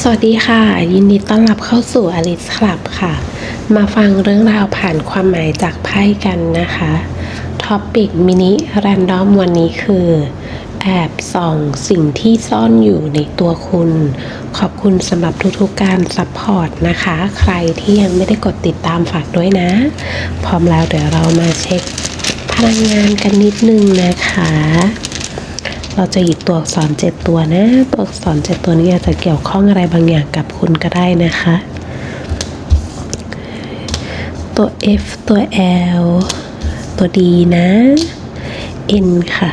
สวัสดีค่ะ ยินดีต้อนรับเข้าสู่อลิสคลับค่ะ มาฟังเรื่องราวผ่านความหมายจากไพ่กันนะคะท็อปปิกมินิแรนดอมวันนี้คือ แอบส่องสิ่งที่ซ่อนอยู่ในตัวคุณ ขอบคุณสำหรับทุกๆการซัพพอร์ตนะคะ ใครที่ยังไม่ได้กดติดตามฝากด้วยนะ พร้อมแล้วเดี๋ยวเรามาเช็คพลังงานกันนิดนึงนะคะ เราจะหยิบตัวอักษรเจ็ดตัวนะ ตัวอักษรเจ็ดตัวนี้อาจจะเกี่ยวข้องอะไรบางอย่างกับคุณก็ได้นะคะ ตัว F ตัว L ตัว D นะ N ค่ะ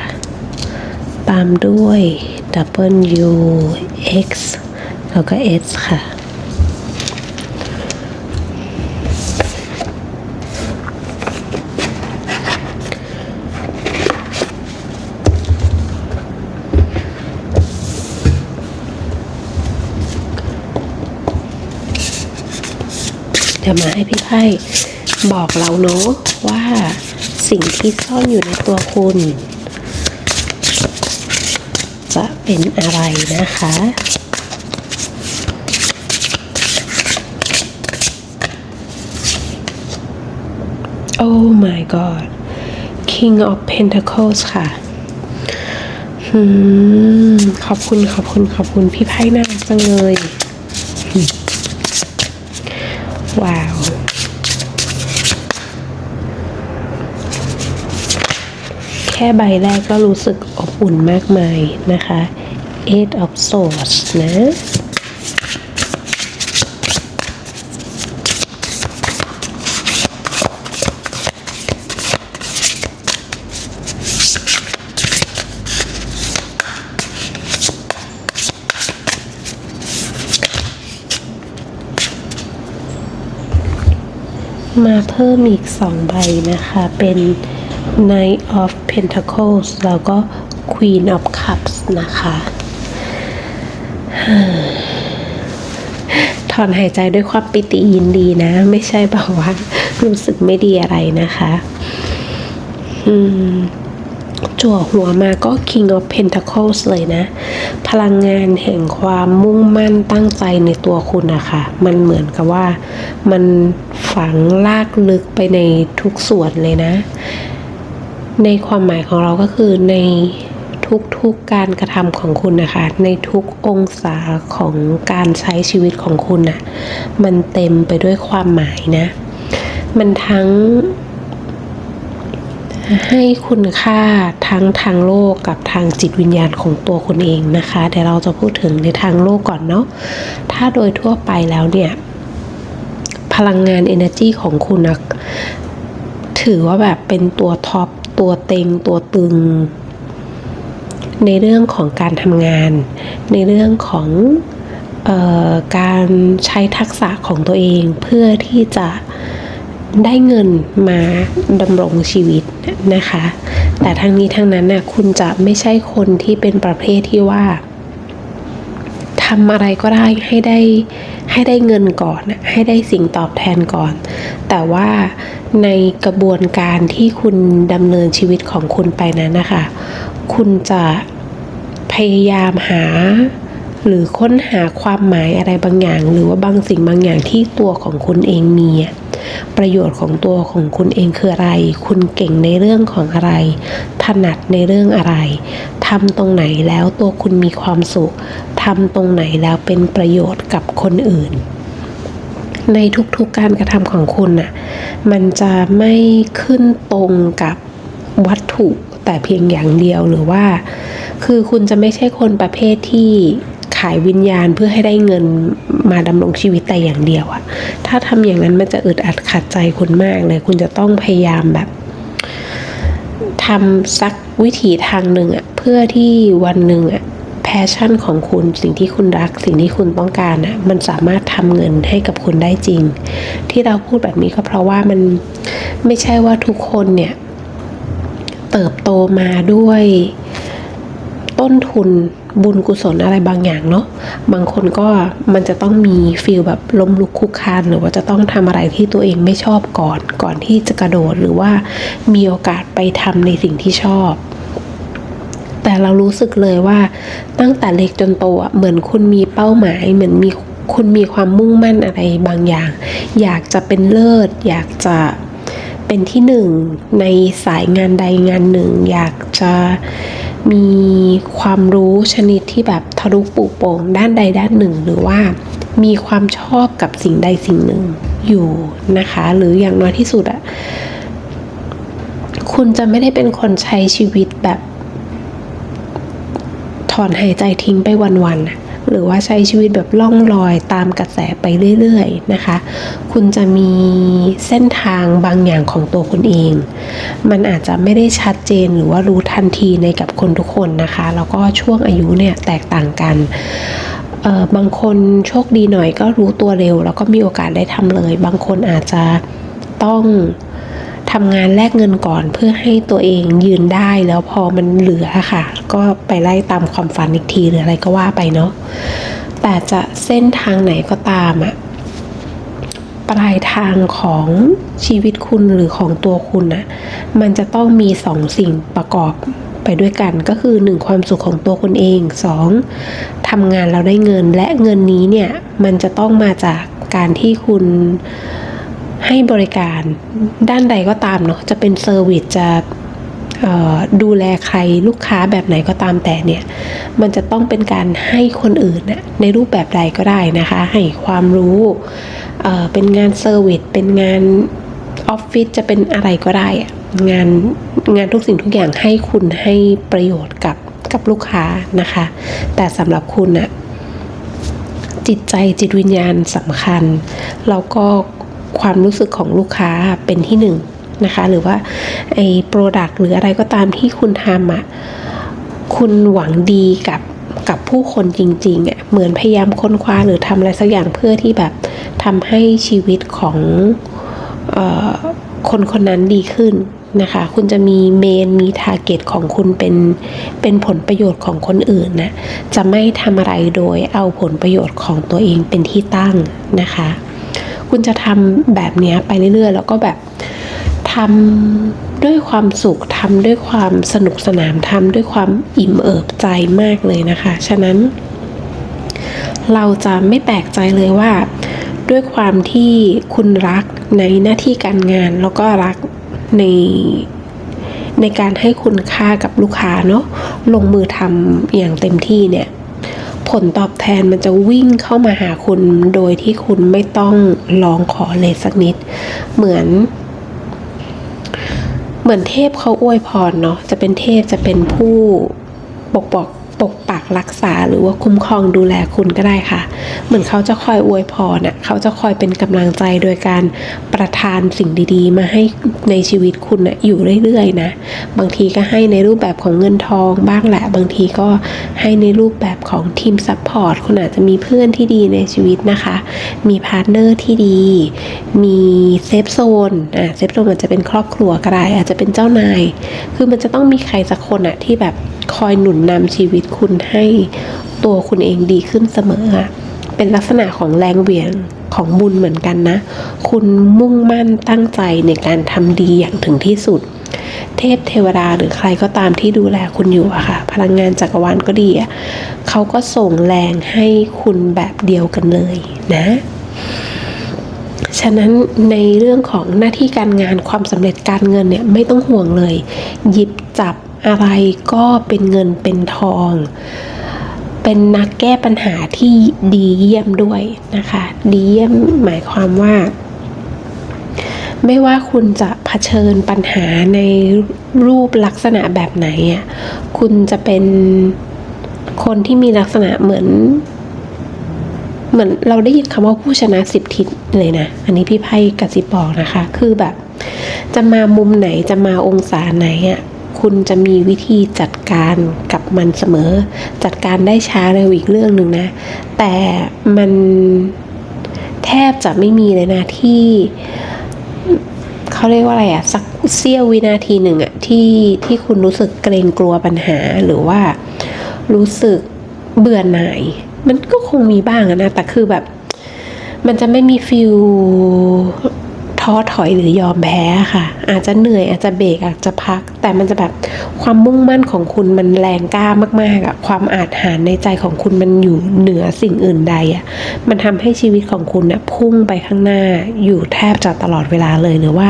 ตามด้วย W X แล้วก็ S ค่ะ เดี๋ยวมาให้พี่ไพ่บอกเราเนาะว่าสิ่งที่ซ่อนอยู่ในตัวคุณ จะเป็นอะไรนะคะ โอ้ my god King of Pentacles ค่ะขอบคุณขอบคุณขอบคุณพี่ไพ่น่ารักจังเลย ว้าว แค่ใบแรกก็รู้สึกอบอุ่นมากมายนะคะ Eight of Swords นะ มาเพิ่มอีกสองใบนะคะ เป็น Knight of Pentacles แล้วก็ Queen of Cups นะคะถอนหายใจด้วยความปิติยินดีนะ ไม่ใช่แบบว่า รู้สึกไม่ดีอะไรนะคะ อืม จั่วหัวมาก็ King of Pentacles เลยนะ พลังงานแห่งความมุ่งมั่นตั้งใจในตัวคุณนะคะ มันเหมือนกับว่า มันฝังลากลึกไปในทุกส่วนเลยนะ ในความหมายของเราก็คือในทุกๆการกระทำของคุณนะคะ ในทุกองศาของการใช้ชีวิตของคุณนะ่ะมันเต็มไปด้วยความหมายนะ มันทั้ง ให้คุณค่าทั้งทางโลกกับทางจิตวิญญาณของตัวคุณเองนะคะเดี๋ยวเราจะพูดถึงในทางโลกก่อนเนาะถ้าโดยทั่วไปแล้วเนี่ยพลังงาน energy ของคุณนะถือว่าแบบเป็นตัวท็อปตัวเต็งตัวตึง ในเรื่องของการทำงาน ในเรื่องของออการใช้ทักษะของตัวเองเพื่อที่จะ ได้เงินมาดำรงชีวิตนะคะ แต่ทั้งนี้ทั้งนั้นน่ะคุณจะไม่ใช่คนที่เป็นประเภทที่ว่าทำอะไรก็ได้ให้ได้ให้ได้เงินก่อนให้ได้สิ่งตอบแทนก่อน แต่ว่าในกระบวนการที่คุณดำเนินชีวิตของคุณไปนั้นนะคะ คุณจะพยายามหา หรือค้นหาความหมายอะไรบางอย่าง หรือว่าบางสิ่งบางอย่างที่ตัวของคุณเองมี ประโยชน์ของตัวของคุณเองคืออะไร คุณเก่งในเรื่องของอะไร ถนัดในเรื่องอะไรทำตรงไหนแล้วตัวคุณมีความสุขทำตรงไหนแล้วเป็นประโยชน์กับคนอื่น ในทุกๆการกระทำของคุณน่ะมันจะไม่ขึ้นตรงกับวัตถุแต่เพียงอย่างเดียวหรือว่า คือคุณจะไม่ใช่คนประเภทที่ ขายวิญญาณเพื่อให้ได้เงินมาดำรงชีวิตแต่อย่างเดียวอะถ้าทำอย่างนั้นมันจะอึดอัดขัดใจคุณมากเลย คุณจะต้องพยายามแบบทำสักวิถีทางหนึ่งอะเพื่อที่วันหนึ่งอะแพชชั่นของคุณสิ่งที่คุณรัก สิ่งที่คุณต้องการอะมันสามารถทำเงินให้กับคุณได้จริง ที่เราพูดแบบนี้ก็เพราะว่ามันไม่ใช่ว่าทุกคนเนี่ย เติบโตมาด้วย ต้นทุนบุญกุศลอะไรบางอย่างเนาะบางคนก็มันจะต้องมีฟีลแบบล้มลุกคุกคานหรือว่าจะต้องทำอะไรที่ตัวเองไม่ชอบก่อน ก่อนที่จะกระโดดหรือว่ามีโอกาสไปทำในสิ่งที่ชอบ แต่เรารู้สึกเลยว่าตั้งแต่เล็กจนโตอะเหมือนคุณมีเป้าหมายเหมือนมีคุณมีความมุ่งมั่นอะไรบางอย่าง อยากจะเป็นเลิศ อยากจะเป็นที่หนึ่งในสายงานใดงานหนึ่ง อยากจะ มีความรู้ชนิดที่แบบทะลุปุโป่งด้านใดด้านหนึ่ง หรือว่ามีความชอบกับสิ่งใดสิ่งหนึ่งอยู่นะคะ หรืออย่างน้อยที่สุดอะคุณจะไม่ได้เป็นคนใช้ชีวิตแบบ ถอนหายใจทิ้งไปวันๆน่ะ หรือว่าใช้ชีวิตแบบล่องลอยตามกระแสไปเรื่อยๆนะคะ คุณจะมีเส้นทางบางอย่างของตัวคุณเอง มันอาจจะไม่ได้ชัดเจนหรือว่ารู้ทันทีในกับคนทุกคนนะคะ แล้วก็ช่วงอายุเนี่ยแตกต่างกันบางคนโชคดีหน่อยก็รู้ตัวเร็ว แล้วก็มีโอกาสได้ทำเลย บางคนอาจจะต้อง ทำงานแลกเงินก่อนเพื่อให้ตัวเองยืนได้แล้วพอมันเหลือค่ะ ก็ไปไล่ตามความฝันอีกทีหรืออะไรก็ว่าไปเนาะแต่จะเส้นทางไหนก็ตามอะปลายทางของชีวิตคุณหรือของตัวคุณอะมันจะต้องมีสองสิ่งประกอบไปด้วยกันก็คือหนึ่งความสุขของตัวคุณเองสองทำงานเราได้เงินและเงินนี้เนี่ย มันจะต้องมาจากการที่คุณ ให้บริการด้านใดก็ตามเนาะจะเป็นเซอร์วิสจะดูแลใครลูกค้าแบบไหนก็ตามแต่เนี่ย มันจะต้องเป็นการให้คนอื่นน่ะในรูปแบบใดก็ได้นะคะ ให้ความรู้เเป็นงานเซอร์วิสเป็นงานออฟฟิศจะเป็นอะไรก็ได้ งานงานทุกสิ่งทุกอย่างให้คุณให้ประโยชน์กับกับลูกค้านะคะ แต่สำหรับคุณน่ะจิตใจจิตวิญญาณสำคัญแล้วก็ ความรู้สึกของลูกค้าเป็นที่หนึ่งนะคะ หรือว่าไอ้โปรดักต์หรืออะไรก็ตามที่คุณทำอะคุณหวังดีกับกับผู้คนจริงๆอะเหมือนพยายามค้นคว้าหรือทำอะไรสักอย่างเพื่อที่แบบทำให้ชีวิตของออคนคนนั้นดีขึ้นนะคะ คุณจะมีเมน มีทาร์เก็ตของคุณเป็น เป็นผลประโยชน์ของคนอื่นนะ จะไม่ทำอะไรโดยเอาผลประโยชน์ของตัวเองเป็นที่ตั้งนะคะ คุณจะทำแบบนี้ไปเรื่อยๆ แล้วก็แบบทำด้วยความสุขทำด้วยความสนุกสนานทำด้วยความอิ่มเอิบใจมากเลยนะคะ ฉะนั้น เราจะไม่แปลกใจเลยว่า ด้วยความที่คุณรักในหน้าที่การงาน แล้วก็รักในในการให้คุณค่ากับลูกค้าเนาะลงมือทำอย่างเต็มที่เนี่ย ผลตอบแทนมันจะวิ่งเข้ามาหาคุณโดยที่คุณไม่ต้องลองขอเลยสักนิด เหมือน เหมือนเทพเขาอวยพรเนาะจะเป็นเทพจะเป็นผู้ปกปก ปกปักรักษาหรือว่าคุ้มครองดูแลคุณก็ได้ค่ะ เหมือนเขาจะคอยอวยพรน่ะเขาจะคอยเป็นกำลังใจโดยการประทานสิ่งดีๆ มาให้ในชีวิตคุณน่ะอยู่เรื่อยๆนะบางทีก็ให้ในรูปแบบของเงินทองบ้างแหละ บางทีก็ให้ในรูปแบบของทีมซัพพอร์ตคุณอาจจะมีเพื่อนที่ดีในชีวิตนะคะ มีพาร์ทเนอร์ที่ดี มีเซฟโซนอะเซฟโซนอาจจะเป็นครอบครัวก็ได้อาจจะเป็นเจ้านาย คือมันจะต้องมีใครสักคนอะที่แบบ คอยหนุนนำชีวิตคุณให้ตัวคุณเองดีขึ้นเสมอ เป็นลักษณะของแรงเหวี่ยงของบุญเหมือนกันนะ คุณมุ่งมั่นตั้งใจในการทำดีอย่างถึงที่สุด เทพเทวดาหรือใครก็ตามที่ดูแลคุณอยู่อะค่ะ พลังงานจักรวาลก็ดีอะเขาก็ส่งแรงให้คุณแบบเดียวกันเลยนะฉะนั้นในเรื่องของหน้าที่การงานความสำเร็จการเงินเนี่ยไม่ต้องห่วงเลย หยิบจับ อะไรก็เป็นเงินเป็นทอง เป็นนักแก้ปัญหาที่ดีเยี่ยมด้วยนะคะ ดีเยี่ยมหมายความว่า ไม่ว่าคุณจะเผชิญปัญหาในรูปลักษณะแบบไหนอะคุณจะเป็นคนที่มีลักษณะเหมือนเหมือนเราได้ยินคำว่าผู้ชนะสิบทิศเลยนะ อันนี้พี่ไพ่กระซิบบอกนะคะ คือแบบ จะมามุมไหนจะมาองศาไหนอะ คุณจะมีวิธีจัดการกับมันเสมอ จัดการได้ช้าเร็วอีกเรื่องหนึ่งนะ แต่มันแทบจะไม่มีเลยนะที่เขาเรียกว่าอะไรอะสักเสี้ยววินาทีหนึ่งอะที่ที่คุณรู้สึกเกรงกลัวปัญหาหรือว่ารู้สึกเบื่อหน่าย มันก็คงมีบ้างนะ แต่คือแบบ มันจะไม่มีฟิล ท้อถอยหรือยอมแพ้ค่ะ อาจจะเหนื่อยอาจจะเบรกอาจจะพัก แต่มันจะแบบความมุ่งมั่นของคุณมันแรงกล้ามากๆอะความอาจหารในใจของคุณมันอยู่เหนือสิ่งอื่นใดอะมันทำให้ชีวิตของคุณเนี่ยพุ่งไปข้างหน้าอยู่แทบจะตลอดเวลาเลยหรือว่า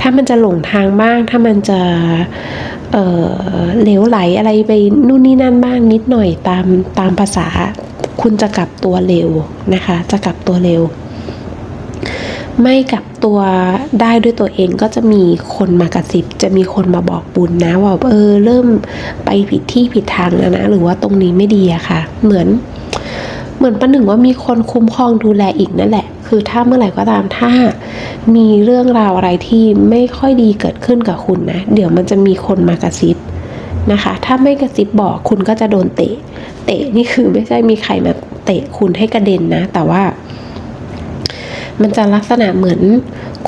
ถ้ามันจะหลงทางบ้าง ถ้ามันจะเออเหลวไหลอะไรไปนู่นนี่นั่นบ้างนิดหน่อยตามตามภาษา คุณจะกลับตัวเร็วนะคะ จะกลับตัวเร็ว ไม่กลับ ตัวได้ด้วยตัวเองก็จะมีคนมากระซิบจะมีคนมาบอกบุญนะว่าเออเริ่มไปผิดที่ผิดทางแล้วนะหรือว่าตรงนี้ไม่ดีอะค่ะ เหมือน เหมือนประหนึ่งว่ามีคนคุ้มครองดูแลอีกนั่นแหละ คือถ้าเมื่อไหร่ก็ตามถ้า มีเรื่องราวอะไรที่ไม่ค่อยดีเกิดขึ้นกับคุณนะ เดี๋ยวมันจะมีคนมากระซิบนะคะ ถ้าไม่กระซิบบอกคุณก็จะโดนเตะ เตะนี่คือไม่ใช่มีใครมาเตะคุณให้กระเด็นนะ แต่ว่า มันจะลักษณะเหมือน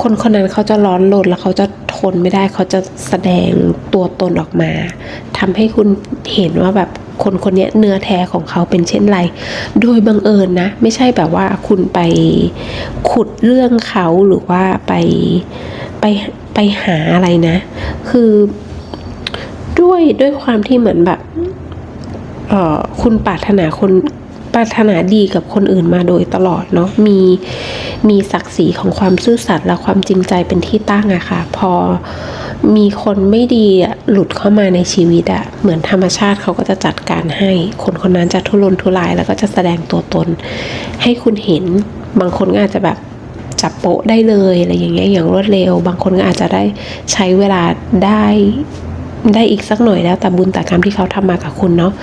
คนคนนั้นเขาจะร้อนรนแล้วเขาจะทนไม่ได้เขาจะแสดงตัวตนออกมาทำให้คุณเห็นว่าแบบคนคนนี้เนื้อแท้ของเขาเป็นเช่นไร โดยบังเอิญนะ ไม่ใช่แบบว่าคุณไปขุดเรื่องเขาหรือว่าไปไปไปหาอะไรนะ คือด้วยด้วยความที่เหมือนแบบเออคุณปรารถนาคน ปรารถนาดีกับคนอื่นมาโดยตลอดเนาะมีมีศักดิ์ศรีของความซื่อสัตย์และความจริงใจเป็นที่ตั้งอะค่ะ พอมีคนไม่ดีหลุดเข้ามาในชีวิตอะเหมือนธรรมชาติเขาก็จะจัดการให้ คนคนนั้นจะทุรนทุรายแล้วก็จะแสดงตัวตน ให้คุณเห็นบางคนก็อาจจะแบบจับโปะได้เลยอะไรอย่างเงี้ยอย่างรวดเร็ว บางคนก็อาจจะได้ใช้เวลาได้ ได้อีกสักหน่อยแล้วแต่บุญแต่กรรมที่เขาทำมากับคุณเนาะ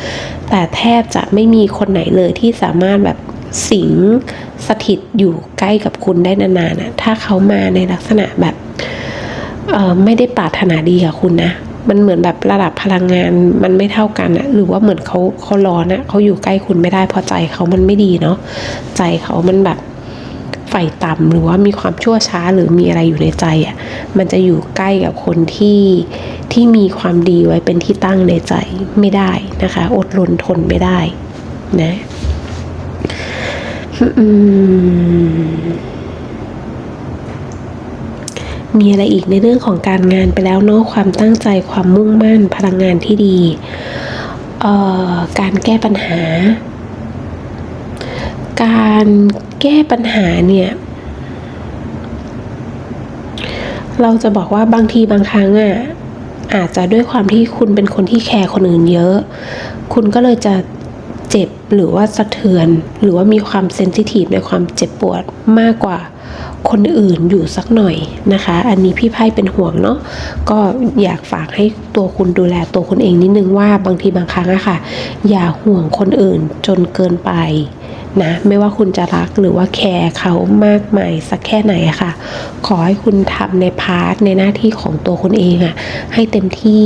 แต่แทบจะไม่มีคนไหนเลยที่สามารถแบบสิงสถิตอยู่ใกล้กับคุณได้นานๆนะถ้าเขามาในลักษณะแบบไม่ได้ปรารถนาดีกับคุณนะมันเหมือนแบบระดับพลังงานมันไม่เท่ากันอะหรือว่าเหมือนเขาเขาร้อนอะเขาอยู่ใกล้คุณไม่ได้เพราะใจเขามันไม่ดีเนาะใจเขามันแบบ ไฟต่ำหรือว่ามีความชั่วช้าหรือมีอะไรอยู่ในใจอะมันจะอยู่ใกล้กับคนที่ที่มีความดีไว้เป็นที่ตั้งในใจไม่ได้นะคะ อดรนทนไม่ได้นะมีอะไรอีกในเรื่องของการงานไปแล้วเนาะความตั้งใจความมุ่งมั่นพลังงานที่ดี การแก้ปัญหา การแก้ปัญหาเนี่ย เราจะบอกว่าบางทีบางครั้งอะอาจจะด้วยความที่คุณเป็นคนที่แคร์คนอื่นเยอะ คุณก็เลยจะเจ็บหรือว่าสะเทือน หรือว่ามีความเซนซิทีฟในความเจ็บปวดมากกว่าคนอื่นอยู่สักหน่อยนะคะ อันนี้พี่ไพ่เป็นห่วงเนาะก็อยากฝากให้ตัวคุณดูแลตัวคุณเองนิดนึงว่าบางทีบางครั้งอะค่ะ อย่าห่วงคนอื่นจนเกินไป นะไม่ว่าคุณจะรักหรือว่าแคร์เขามากมายสักแค่ไหนค่ะ ขอให้คุณทำในพาร์ทในหน้าที่ของตัวคุณเองอะให้เต็มที่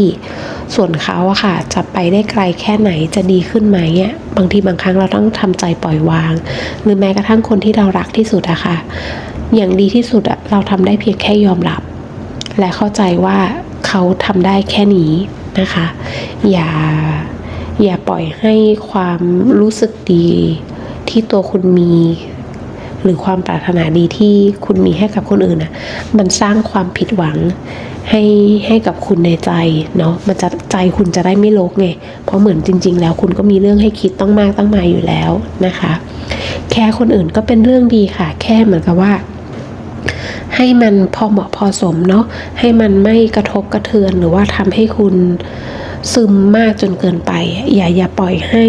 ส่วนเขาอะค่ะ จะไปได้ไกลแค่ไหนจะดีขึ้นไหมอะบางทีบางครั้งเราต้องทำใจปล่อยวาง หรือแม้กระทั่งคนที่เรารักที่สุดอะค่ะ อย่างดีที่สุดอะเราทำได้เพียงแค่ยอมรับ และเข้าใจว่าเขาทำได้แค่นี้นะคะ อย่าอย่าปล่อยให้ความรู้สึกดี ที่ตัวคุณมี หรือความปรารถนาดีที่คุณมีให้กับคนอื่นน่ะมันสร้างความผิดหวังให้ให้กับคุณในใจเนาะมันจะใจคุณจะได้ไม่โลกไงเพราะเหมือนจริง ๆ แล้วคุณก็มีเรื่องให้คิดต้องมากตั้งมาอยู่แล้วนะคะ แค่คนอื่นก็เป็นเรื่องดีค่ะ แค่เหมือนกับว่า ให้มันพอเหมาะพอสมเนาะให้มันไม่กระทบกระเทือนหรือว่าทำให้คุณซึมมากจนเกินไป อย่าอย่าปล่อยให้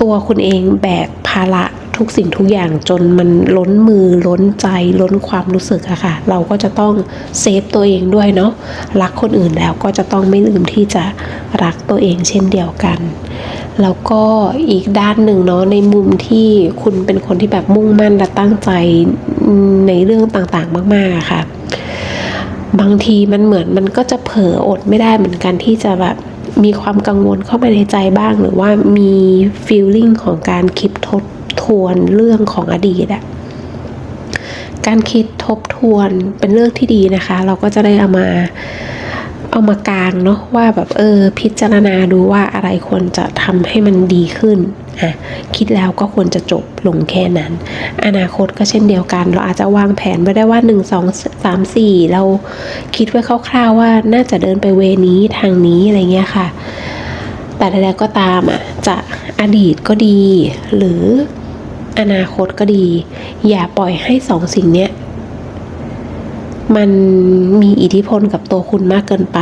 ตัวคุณเองแบกภาระทุกสิ่งทุกอย่างจนมันล้นมือล้นใจล้นความรู้สึกอะค่ะ เราก็จะต้องเซฟตัวเองด้วยเนาะรักคนอื่นแล้วก็จะต้องไม่ลืมที่จะรักตัวเองเช่นเดียวกัน แล้วก็อีกด้านหนึ่งเนาะในมุมที่คุณเป็นคนที่แบบมุ่งมั่นและตั้งใจในเรื่องต่างๆ มากๆอะค่ะ บางทีมันเหมือนมันก็จะเผลออดไม่ได้เหมือนกันที่จะแบบ มีความกังวลเข้ามาในใจบ้าง หรือว่ามีฟีลลิ่งของการคิดทบทวนเรื่องของอดีตอะการคิดทบทวนเป็นเรื่องที่ดีนะคะ เราก็จะได้เอามา เอามากางเนาะว่าแบบเออพิจารณาดูว่าอะไรควรจะทำให้มันดีขึ้นอะคิดแล้วก็ควรจะจบลงแค่นั้น อนาคตก็เช่นเดียวกัน เราอาจจะวางแผนไว้ได้ว่า 1 2 3 4 เราคิดไว้คร่าวๆว่าน่าจะเดินไปเวนี้ทางนี้อะไรเงี้ยค่ะ แต่ใดๆก็ตามอะจะอดีตก็ดี หรืออนาคตก็ดี อย่าปล่อยให้สองสิ่งเนี้ย มันมีอิทธิพลกับตัวคุณมากเกินไป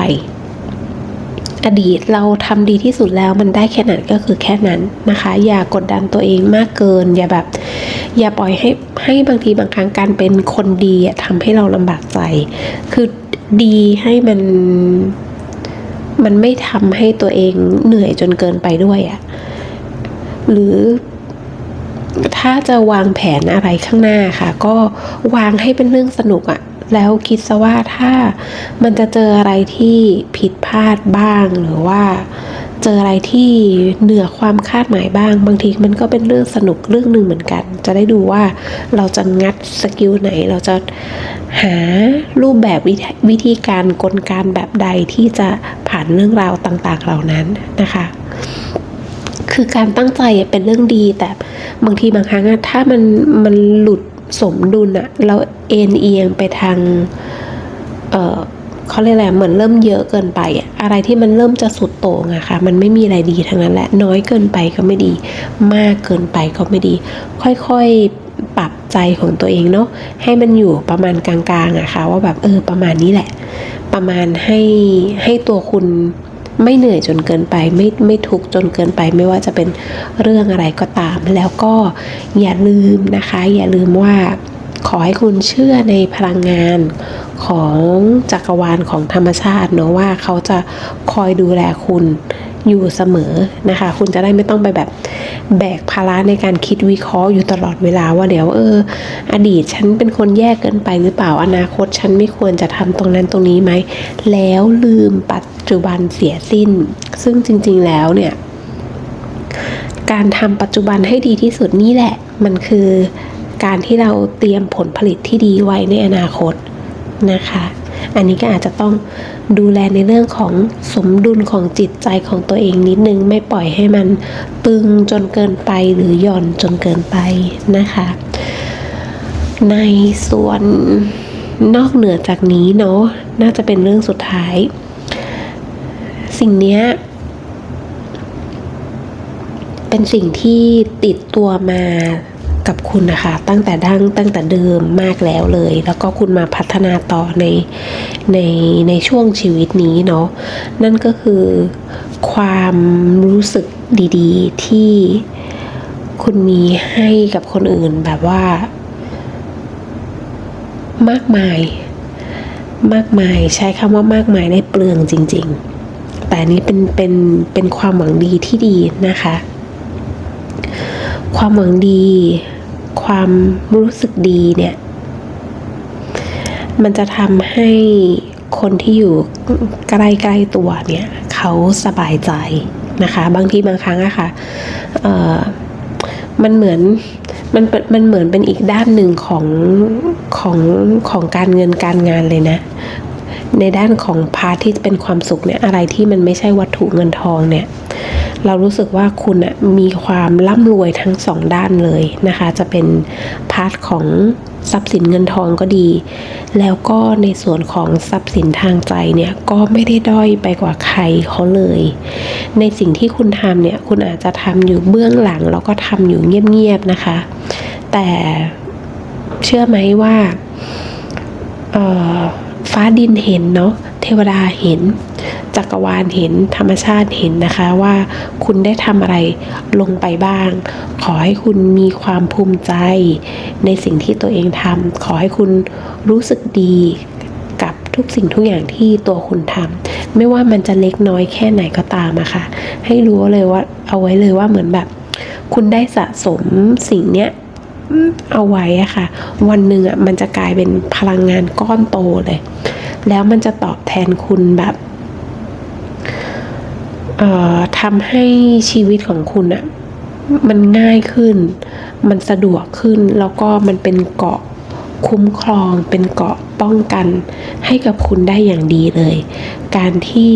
อดีตเราทำดีที่สุดแล้วมันได้แค่นั้นก็คือแค่นั้นนะคะ อย่ากดดันตัวเองมากเกิน อย่าแบบ อย่าปล่อยให้ให้บางทีบางครั้งการเป็นคนดีทำให้เราลำบากใจ คือดีให้มันมันไม่ทำให้ตัวเองเหนื่อยจนเกินไปด้วยอะหรือถ้าจะวางแผนอะไรข้างหน้าค่ะ ก็วางให้เป็นเรื่องสนุกอะ แล้วคิดซะว่าถ้ามันจะเจออะไรที่ผิดพลาดบ้างหรือว่าเจออะไรที่เหนือความคาดหมายบ้าง บางทีมันก็เป็นเรื่องสนุกเรื่องหนึ่งเหมือนกัน จะได้ดูว่าเราจะงัดสกิลไหน เราจะหารูปแบบวิธีวิธีการกลการแบบใดที่จะผ่านเรื่องราวต่างๆเหล่านั้นนะคะ คือการตั้งใจเป็นเรื่องดีแต่บางทีบางครั้งถ้ามันมันหลุด สมดุลอะเราเอ็นเอียงไปทางเออเขาเรียกอะไรเหมือนเริ่มเยอะเกินไปอะอะไรที่มันเริ่มจะสุดโต่งอะค่ะ มันไม่มีอะไรดีทั้งนั้นแหละน้อยเกินไปก็ไม่ดี มากเกินไปก็ไม่ดี ค่อยๆปรับใจของตัวเองเนาะให้มันอยู่ประมาณกลางๆอะค่ะ ว่าแบบเออประมาณนี้แหละ ประมาณให้ให้ตัวคุณ ไม่เหนื่อยจนเกินไปไม่ไม่ทุกจนเกินไป ไม่ว่าจะเป็นเรื่องอะไรก็ตาม แล้วก็อย่าลืมนะคะ อย่าลืมว่าขอให้คุณเชื่อในพลังงานของจักรวาลของธรรมชาติเนาะว่าเขาจะคอยดูแลคุณอยู่เสมอนะคะ คุณจะได้ไม่ต้องไปแบบ แบกภาระในการคิดวิเคราะห์อยู่ตลอดเวลาว่าเดี๋ยวเออ อดีตฉันเป็นคนแย่เกินไปหรือเปล่าอนาคตฉันไม่ควรจะทำตรงนั้นตรงนี้ไหม แล้วลืมปัจจุบันเสียสิ้น ซึ่งจริง ๆแล้วเนี่ย การทำปัจจุบันให้ดีที่สุดนี่แหละ มันคือการที่เราเตรียมผลผลิตที่ดีไว้ในอนาคตนะคะ อันนี้ก็อาจจะต้องดูแลในเรื่องของสมดุลของจิตใจของตัวเองนิดนึง ไม่ปล่อยให้มันตึงจนเกินไปหรือหย่อนจนเกินไปนะคะ ในส่วนนอกเหนือจากนี้เนาะน่าจะเป็นเรื่องสุดท้าย สิ่งนี้เป็นสิ่งที่ติดตัวมา กับคุณนะคะ ตั้งแต่ดั้งตั้งแต่เดิมมากแล้วเลย แล้วก็คุณมาพัฒนาต่อในในในช่วงชีวิตนี้เนาะนั่นก็คือความรู้สึกดีๆ ที่คุณมีให้กับคนอื่นแบบว่า มากมาย มากมายใช้คำว่ามากมายได้เปลืองจริง ๆ แต่อันนี้เป็นเป็นเป็นความหวังดีที่ดีนะคะความหวังดี ความรู้สึกดีเนี่ย มันจะทำให้คนที่อยู่ใกล้ๆตัวเนี่ย เขาสบายใจนะคะ บางทีบางครั้งอะค่ะเอ่อมันเหมือนมันเป็นมันเหมือนเป็นอีกด้านหนึ่งของของของการเงินการงานเลยนะ ในด้านของพาร์ทที่เป็นความสุขเนี่ยอะไรที่มันไม่ใช่วัตถุเงินทองเนี่ย เรารู้สึกว่าคุณมีความร่ำรวยทั้งสองด้านเลยนะคะ จะเป็นพาร์ทของทรัพย์สินเงินทองก็ดี แล้วก็ในส่วนของทรัพย์สินทางใจเนี่ยก็ไม่ได้ด้อยไปกว่าใครเขาเลย ในสิ่งที่คุณทำเนี่ยคุณอาจจะทำอยู่เบื้องหลังแล้วก็ทำอยู่เงียบๆนะคะ แต่เชื่อไหมว่าฟ้าดินเห็นเนาะเทวดาเห็น จักรวาลเห็นธรรมชาติเห็นนะคะว่าคุณได้ทำอะไรลงไปบ้าง ขอให้คุณมีความภูมิใจ ในสิ่งที่ตัวเองทำขอให้คุณรู้สึกดีกับทุกสิ่งทุกอย่างที่ตัวคุณทำไม่ว่ามันจะเล็กน้อยแค่ไหนก็ตามอะค่ะ ให้รู้เลยว่าเอาไว้เลยว่าเหมือนแบบ คุณได้สะสมสิ่งเนี้ยเอาไว้อะค่ะ วันหนึ่งอะมันจะกลายเป็นพลังงานก้อนโตเลย แล้วมันจะตอบแทนคุณแบบ ทำให้ชีวิตของคุณอะมันง่ายขึ้น มันสะดวกขึ้น แล้วก็มันเป็นเกาะคุ้มครองเป็นเกาะป้องกันให้กับคุณได้อย่างดีเลย การที่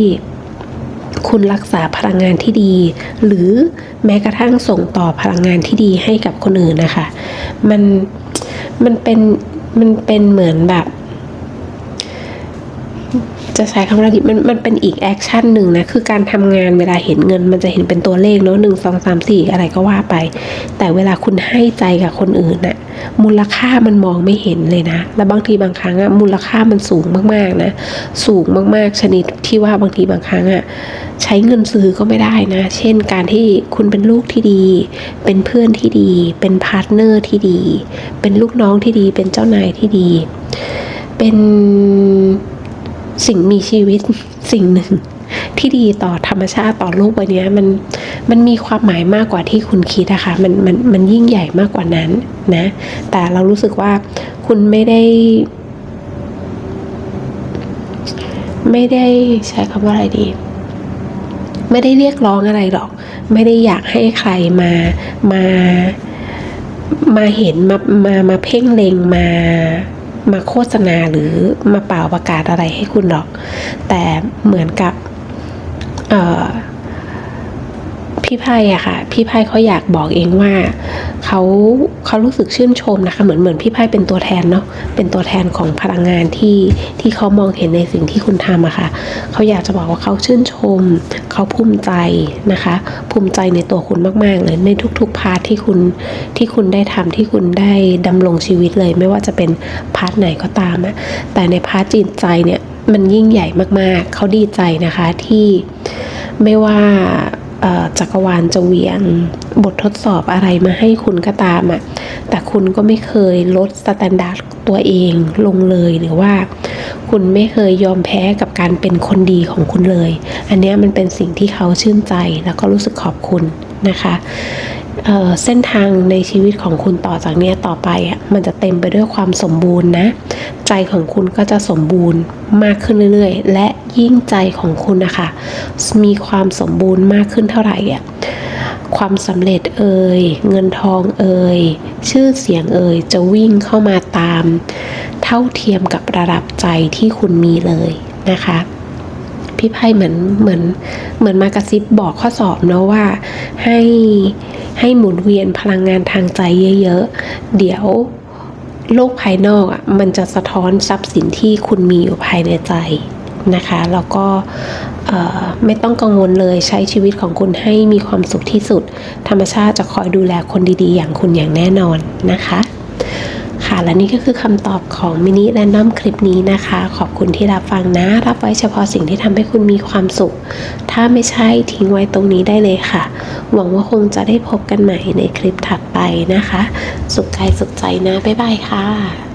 คุณรักษาพลังงานที่ดี หรือแม้กระทั่งส่งต่อพลังงานที่ดีให้กับคนอื่นนะคะ มันมันเป็นมันเป็นเหมือนแบบ จะใช้คำว่าอะดีมันมันเป็นอีกแอคชั่นหนึ่งนะ คือการทำงานเวลาเห็นเงิน มันจะเห็นเป็นตัวเลขเนาะหนึ่งสองสามสี่อะไรก็ว่าไป แต่เวลาคุณให้ใจกับคนอื่นน่ะมูลค่ามันมองไม่เห็นเลยนะ แล้วบางทีบางครั้งอะมูลค่ามันสูงมากๆนะ สูงมากๆ ชนิดที่ว่าบางทีบางครั้งอะใช้เงินซื้อก็ไม่ได้นะ เช่นการที่คุณเป็นลูกที่ดี เป็นเพื่อนที่ดี เป็นพาร์ทเนอร์ที่ดี เป็นลูกน้องที่ดี เป็นเจ้านายที่ดี เป็น สิ่งมีชีวิตสิ่งหนึ่ง ที่ดีต่อธรรมชาติต่อโลกใบนี้มันมันมีความหมายมากกว่าที่คุณคิดอะคะมันมันมันยิ่งใหญ่มากกว่านั้นนะ แต่เรารู้สึกว่าคุณไม่ได้ ไม่ได้ใช้คำว่าอะไรดี ไม่ได้เรียกร้องอะไรหรอก ไม่ได้อยากให้ใครมามามาเห็นมามามาเพ่งเล็งมา มาโฆษณาหรือมาเป่าประกาศอะไรให้คุณหรอก แต่เหมือนกับเออ พี่ไพ่อะค่ะ พี่ไพ่เขาอยากบอกเองว่าเขาเขารู้สึกชื่นชมนะคะ เหมือนเหมือนพี่ไพ่เป็นตัวแทนเนาะเป็นตัวแทนของพลังงานที่ที่เขามองเห็นในสิ่งที่คุณทำอะค่ะเขาอยากจะบอกว่าเขาชื่นชมเขาภูมิใจนะคะ ภูมิใจในตัวคุณมากๆเลยในทุกๆพาร์ทที่คุณที่คุณได้ทำที่คุณได้ดำรงชีวิตเลย ไม่ว่าจะเป็นพาร์ทไหนก็ตามอะแต่ในพาร์ทจิตใจเนี่ยมันยิ่งใหญ่มากๆ เขาดีใจนะคะที่ไม่ว่า จักรวาลจะเวียงบททดสอบอะไรมาให้คุณก็ตามอะ่ะ แต่คุณก็ไม่เคยลดสแตนดาร์ดตัวเองลงเลยหรือว่า คุณไม่เคยยอมแพ้กับการเป็นคนดีของคุณเลย อันเนี้ยมันเป็นสิ่งที่เขาชื่นใจแล้วก็รู้สึกขอบคุณนะคะ เเส้นทางในชีวิตของคุณต่อจากนี้ต่อไปอะมันจะเต็มไปด้วยความสมบูรณ์นะ ใจของคุณก็จะสมบูรณ์มากขึ้นเรื่อยๆ และยิ่งใจของคุณนะคะ มีความสมบูรณ์มากขึ้นเท่าไหร่อะความสำเร็จเอ่ยเงินทองเอ่ยชื่อเสียงเอ่ยจะวิ่งเข้ามาตาม เท่าเทียมกับระดับใจที่คุณมีเลยนะคะ พี่ไพ่เหมือนเหมือนเหมือนมากระซิบบอกข้อสอบเนาะว่าให้ให้หมุนเวียนพลังงานทางใจเยอะๆ เดี๋ยวโลกภายนอกอะมันจะสะท้อนทรัพย์สินที่คุณมีอยู่ภายในใจนะคะแล้วก็ไม่ต้องกังวลเลยใช้ชีวิตของคุณให้มีความสุขที่สุด ธรรมชาติจะคอยดูแลคนดีๆ อย่างคุณอย่างแน่นอนนะคะ ค่ะ และนี่ก็คือคำตอบของมินิแรนดอมคลิปนี้นะคะ ขอบคุณที่รับฟังนะ รับไว้เฉพาะสิ่งที่ทำให้คุณมีความสุข ถ้าไม่ใช่ทิ้งไว้ตรงนี้ได้เลยค่ะ หวังว่าคงจะได้พบกันใหม่ในคลิปถัดไปนะคะ สุขกายสุขใจนะ บ๊ายบายค่ะ